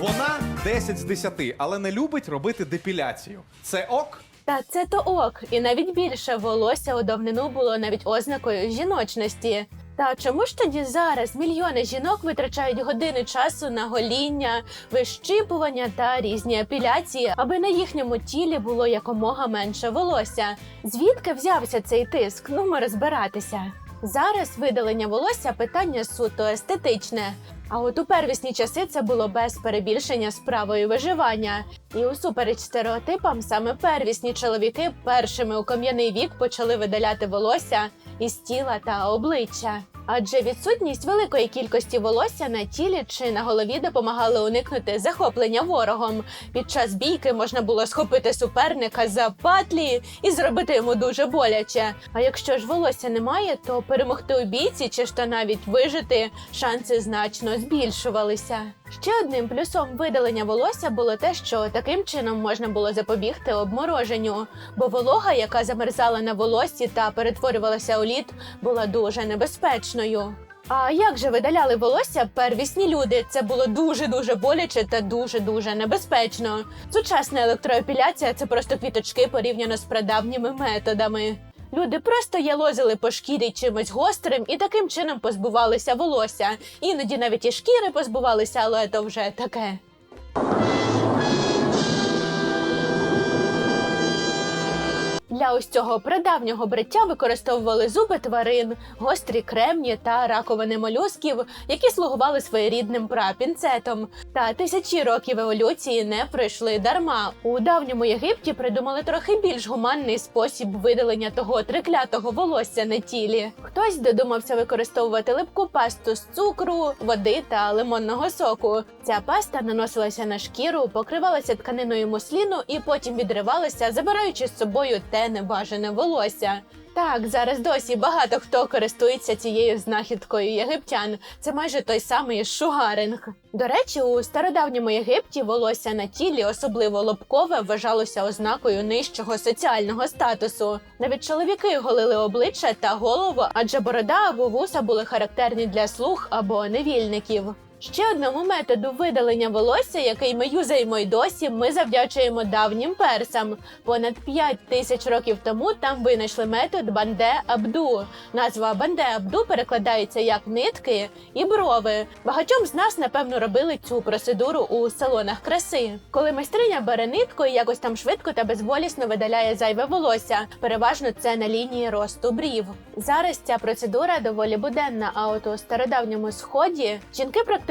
Вона 10 з 10, але не любить робити депіляцію. Це ок? Та це то ок, і навіть більше волосся у давнину було навіть ознакою жіночності. Та чому ж тоді зараз мільйони жінок витрачають години часу на гоління, вищипування та різні апіляції, аби на їхньому тілі було якомога менше волосся? Звідки взявся цей тиск? Ну ми розбиратися. Зараз видалення волосся питання суто естетичне. А от у первісні часи це було без перебільшення справою виживання. І усупереч стереотипам, саме первісні чоловіки першими у кам'яний вік почали видаляти волосся із тіла та обличчя. Адже відсутність великої кількості волосся на тілі чи на голові допомагали уникнути захоплення ворогом. Під час бійки можна було схопити суперника за патлі і зробити йому дуже боляче. А якщо ж волосся немає, то перемогти у бійці чи ж то навіть вижити шанси значно збільшувалися. Ще одним плюсом видалення волосся було те, що таким чином можна було запобігти обмороженню, бо волога, яка замерзала на волоссі та перетворювалася у лід, була дуже небезпечною. А як же видаляли волосся первісні люди? Це було дуже дуже боляче та дуже дуже небезпечно. Сучасна електроепіляція це просто квіточки порівняно з прадавніми методами. Люди просто ялозили по шкірі чимось гострим і таким чином позбувалися волосся. Іноді навіть і шкіри позбувалися, але то вже таке. Для ось цього прадавнього бриття використовували зуби тварин, гострі кремні та раковини молюсків, які слугували своєрідним прапінцетом. Та тисячі років еволюції не пройшли дарма. У давньому Єгипті придумали трохи більш гуманний спосіб видалення того триклятого волосся на тілі. Хтось додумався використовувати липку пасту з цукру, води та лимонного соку. Ця паста наносилася на шкіру, покривалася тканиною мусліну і потім відривалася, забираючи з собою те небажане волосся. Так, зараз досі багато хто користується цією знахідкою єгиптян. Це майже той самий шугаринг. До речі, у стародавньому Єгипті волосся на тілі, особливо лобкове, вважалося ознакою нижчого соціального статусу. Навіть чоловіки голили обличчя та голову, адже борода або вуса були характерні для слуг або невільників. Ще одному методу видалення волосся, який ми юзаємо й досі, ми завдячуємо давнім персам. Понад 5 тисяч років тому там винайшли метод банде абду. Назва банде абду перекладається як нитки і брови. Багатьом з нас, напевно, робили цю процедуру у салонах краси. Коли майстриня бере нитку і якось там швидко та безболісно видаляє зайве волосся. Переважно це на лінії росту брів. Зараз ця процедура доволі буденна. А от у стародавньому сході жінки практикували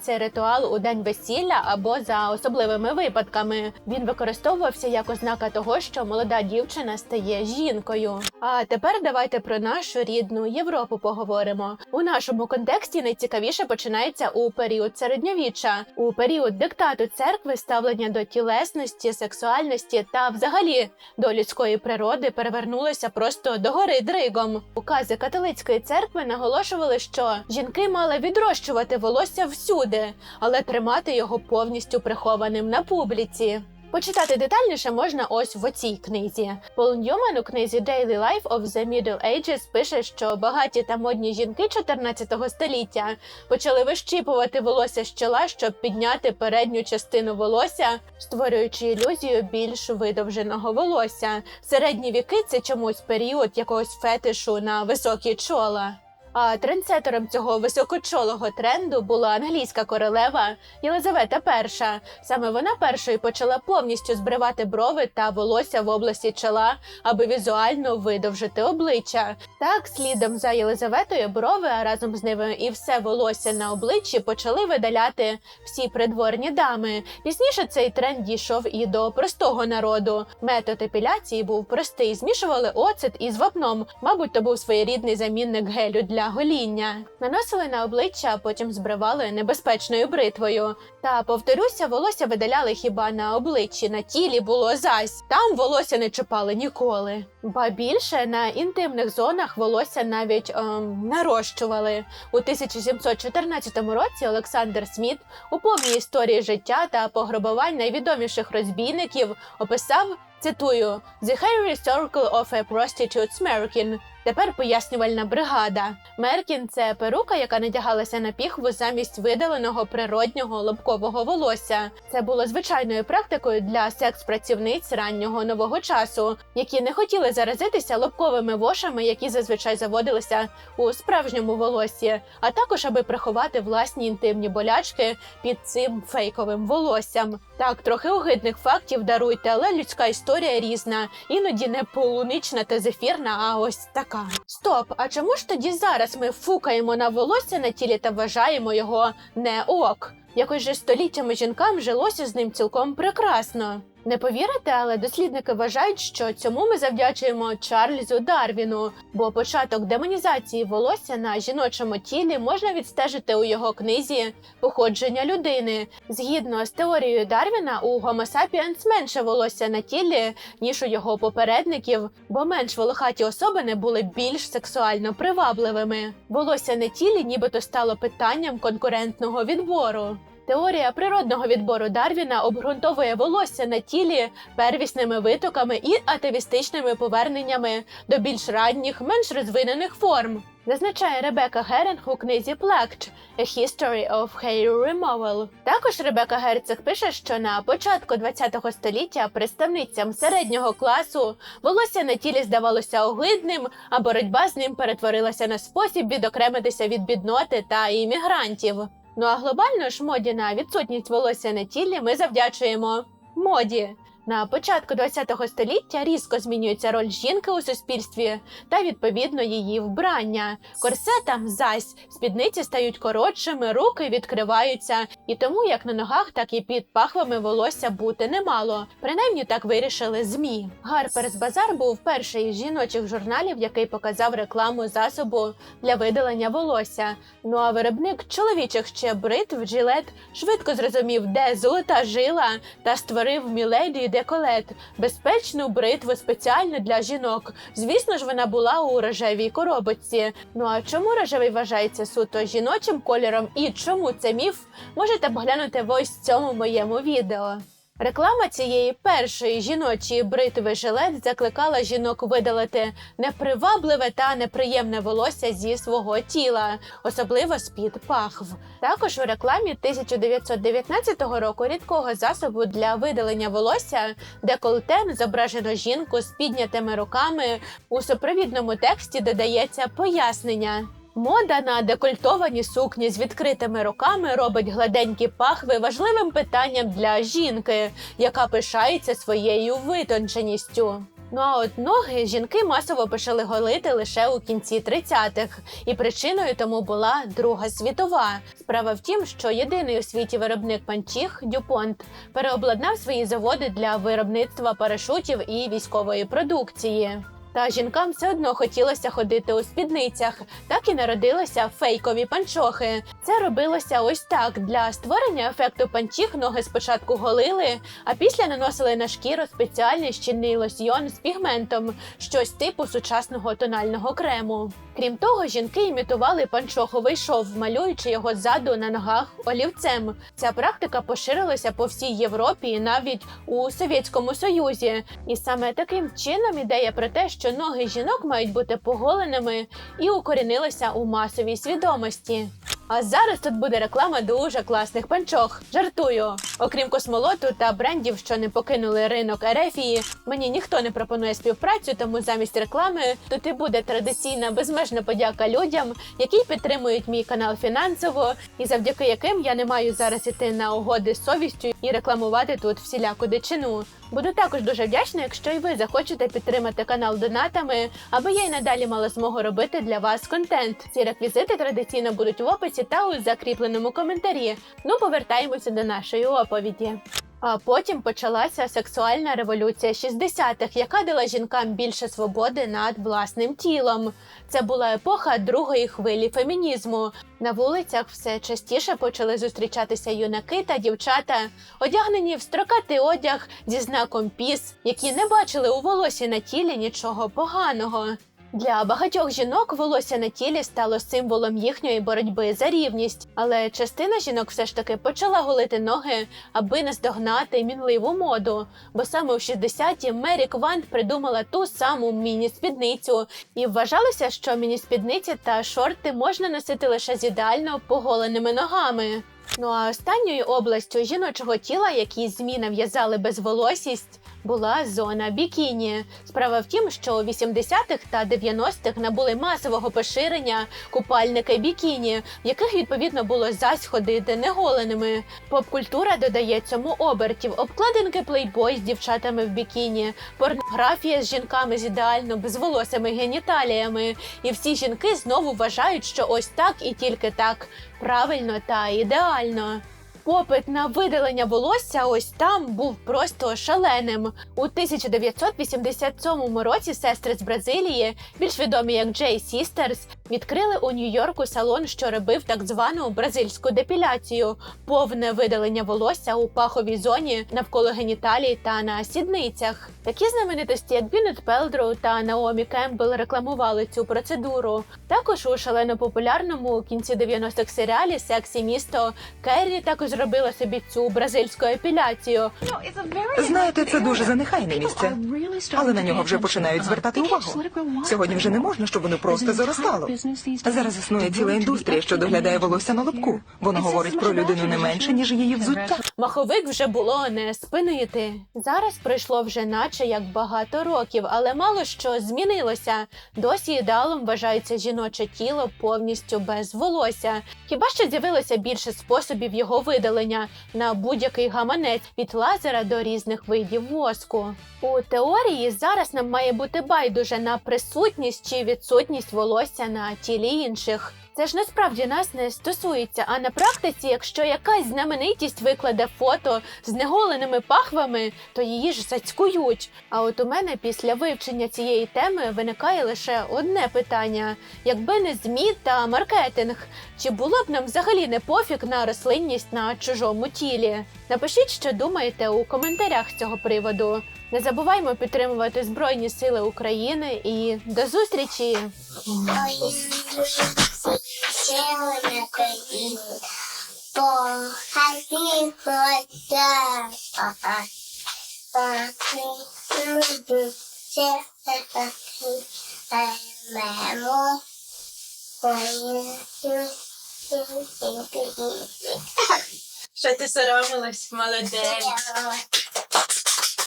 цей ритуал у день весілля або за особливими випадками. Він використовувався як ознака того, що молода дівчина стає жінкою. А тепер давайте про нашу рідну Європу поговоримо. У нашому контексті найцікавіше починається у період середньовіччя, у період диктату церкви ставлення до тілесності, сексуальності та взагалі до людської природи перевернулося просто до гори дригом. Укази католицької церкви наголошували, що жінки мали відрощувати волосся всюди, але тримати його повністю прихованим на публіці. Почитати детальніше можна ось в оцій книзі. Пол Ньюман у книзі Daily Life of the Middle Ages пише, що багаті та модні жінки 14 століття почали вищіпувати волосся з чола, щоб підняти передню частину волосся, створюючи ілюзію більш видовженого волосся. Середні віки це чомусь період якогось фетишу на високі чола. А трендсетером цього високочолого тренду була англійська королева Єлизавета І. Саме вона першою почала повністю збривати брови та волосся в області чола, аби візуально видовжити обличчя. Так, слідом за Єлизаветою брови, а разом з ними і все волосся на обличчі почали видаляти всі придворні дами. Пізніше цей тренд дійшов і до простого народу. Метод епіляції був простий: змішували оцет із вапном. Мабуть, то був своєрідний замінник гелю для гоління. Наносили на обличчя, а потім збривали небезпечною бритвою. Та повторюся, волосся видаляли хіба на обличчі, на тілі було зась. Там волосся не чіпали ніколи. Ба більше на інтимних зонах волосся навіть ем, нарощували. У 1714 році Олександр Сміт у повній історії життя та пограбувань найвідоміших розбійників описав Цитую: The Hair Circle of a Prostitute's Merkin. Тепер пояснювальна бригада. Меркін це перука, яка надягалася на піхву замість видаленого природнього лобкового волосся. Це було звичайною практикою для секс-працівниць раннього нового часу, які не хотіли заразитися лобковими вошами, які зазвичай заводилися у справжньому волоссі, а також аби приховати власні інтимні болячки під цим фейковим волоссям. Так, трохи огидних фактів даруйте, але людська історія різна, іноді не полунична та зефірна, а ось така. Стоп! А чому ж тоді зараз ми фукаємо на волосся на тілі та вважаємо його не ок? Якось же століттями жінкам жилося з ним цілком прекрасно. Не повірите, але дослідники вважають, що цьому ми завдячуємо Чарльзу Дарвіну, бо початок демонізації волосся на жіночому тілі можна відстежити у його книзі Походження людини. Згідно з теорією Дарвіна, у Homo менше волосся на тілі, ніж у його попередників, бо менш волохаті особини були більш сексуально привабливими. Волосся на тілі нібито стало питанням конкурентного відбору. Теорія природного відбору Дарвіна обґрунтовує волосся на тілі первісними витоками і атовістичними поверненнями до більш ранніх, менш розвинених форм. Зазначає Ребека Геринг у книзі Plucked – A History of Hair Removal. Також Ребека Герцог пише, що на початку ХХ століття представницям середнього класу волосся на тілі здавалося огидним, а боротьба з ним перетворилася на спосіб відокремитися від бідноти та іммігрантів. Ну а глобально ж моді на відсутність волосся на тілі ми завдячуємо моді. На початку ХХ століття різко змінюється роль жінки у суспільстві та відповідно її вбрання. Корсетам зась спідниці стають коротшими, руки відкриваються, і тому як на ногах, так і під пахвами волосся бути немало. Принаймні так вирішили змі. Гарперс Базар був перший із жіночих журналів, який показав рекламу засобу для видалення волосся. Ну а виробник чоловічих ще бритв Джилет швидко зрозумів, де золота жила, та створив міледі деколет безпечну бритву спеціально для жінок. Звісно ж, вона була у рожевій коробочці. Ну а чому рожевий вважається суто жіночим кольором і чому це міф? Можете поглянути в ось цьому моєму відео. Реклама цієї першої жіночої бритви жилет закликала жінок видалити непривабливе та неприємне волосся зі свого тіла, особливо з-під пахв. Також у рекламі 1919 року рідкого засобу для видалення волосся деколтен зображено жінку з піднятими руками. У супровідному тексті додається пояснення. Мода на декольтовані сукні з відкритими руками робить гладенькі пахви важливим питанням для жінки, яка пишається своєю витонченістю. Ну а от ноги жінки масово почали голити лише у кінці 30-х, і причиною тому була Друга світова. Справа в тім, що єдиний у світі виробник панчіх Дюпонт переобладнав свої заводи для виробництва парашутів і військової продукції. Та жінкам все одно хотілося ходити у спідницях, так і народилися фейкові панчохи. Це робилося ось так: для створення ефекту панчіх ноги спочатку голили, а після наносили на шкіру спеціальний щільний лосьйон з пігментом, щось типу сучасного тонального крему. Крім того, жінки імітували панчоховий шов, малюючи його ззаду на ногах олівцем. Ця практика поширилася по всій Європі і навіть у Совєтському Союзі. І саме таким чином ідея про те, що ноги жінок мають бути поголеними, і укорінилася у масовій свідомості. А зараз тут буде реклама дуже класних панчох. Жартую. Окрім космолоту та брендів, що не покинули ринок Ерефії, мені ніхто не пропонує співпрацю, тому замість реклами тут і буде традиційна безмежна подяка людям, які підтримують мій канал фінансово, і завдяки яким я не маю зараз іти на угоди з совістю і рекламувати тут всіляку дичину. Буду також дуже вдячна, якщо і ви захочете підтримати канал донатами, аби я й надалі мала змогу робити для вас контент. Ці реквізити традиційно будуть в описі та у закріпленому коментарі. Ну, повертаємося до нашої оповіді. А потім почалася сексуальна революція 60-х, яка дала жінкам більше свободи над власним тілом. Це була епоха другої хвилі фемінізму. На вулицях все частіше почали зустрічатися юнаки та дівчата, одягнені в строкатий одяг зі знаком піс, які не бачили у волосі на тілі нічого поганого. Для багатьох жінок волосся на тілі стало символом їхньої боротьби за рівність, але частина жінок все ж таки почала голити ноги, аби наздогнати мінливу моду. Бо саме у 60-ті Мері Квант придумала ту саму міні-спідницю, і вважалося, що міні-спідниці та шорти можна носити лише з ідеально поголеними ногами. Ну а останньою областю жіночого тіла, які змі нав'язали безволосість, була зона бікіні. Справа в тім, що у 80-х та 90-х набули масового поширення купальники бікіні, в яких відповідно було зась ходити неголеними. Поп-культура додає цьому обертів, обкладинки плейбой з дівчатами в бікіні, порнографія з жінками з ідеально безволосими геніталіями. І всі жінки знову вважають, що ось так і тільки так правильно та ідеально. Попит на видалення волосся ось там був просто шаленим. У 1987 році сестри з Бразилії, більш відомі як Джей Сістерс, відкрили у Нью-Йорку салон, що робив так звану бразильську депіляцію, повне видалення волосся у паховій зоні навколо геніталій та на сідницях. Такі знаменитості, як Бінет Пелдроу та Наомі Кембл, рекламували цю процедуру. Також у шалено популярному у кінці 90-х серіалі Сексі місто Керрі також зробила собі цю бразильську епіляцію. Знаєте, це дуже занехайне місце. Але на нього вже починають звертати увагу. Сьогодні вже не можна, щоб воно просто заростало. Зараз існує ціла індустрія, що доглядає волосся на лобку. Воно говорить про людину не менше, ніж її взуття. Маховик вже було не спинити. Зараз пройшло вже наче як багато років, але мало що змінилося. Досі ідеалом вважається жіноче тіло повністю без волосся. Хіба що з'явилося більше способів його видалення на будь-який гаманець від лазера до різних видів воску. У теорії зараз нам має бути байдуже на присутність чи відсутність волосся на тілі інших. Це ж насправді нас не стосується. А на практиці, якщо якась знаменитість викладе фото з неголеними пахвами, то її ж зацькують. А от у мене після вивчення цієї теми виникає лише одне питання: якби не змі та маркетинг, чи було б нам взагалі не пофіг на рослинність на чужому тілі? Напишіть, що думаєте у коментарях з цього приводу. Не забуваймо підтримувати Збройні Сили України і до зустрічі! Що ти соромилась, молодець.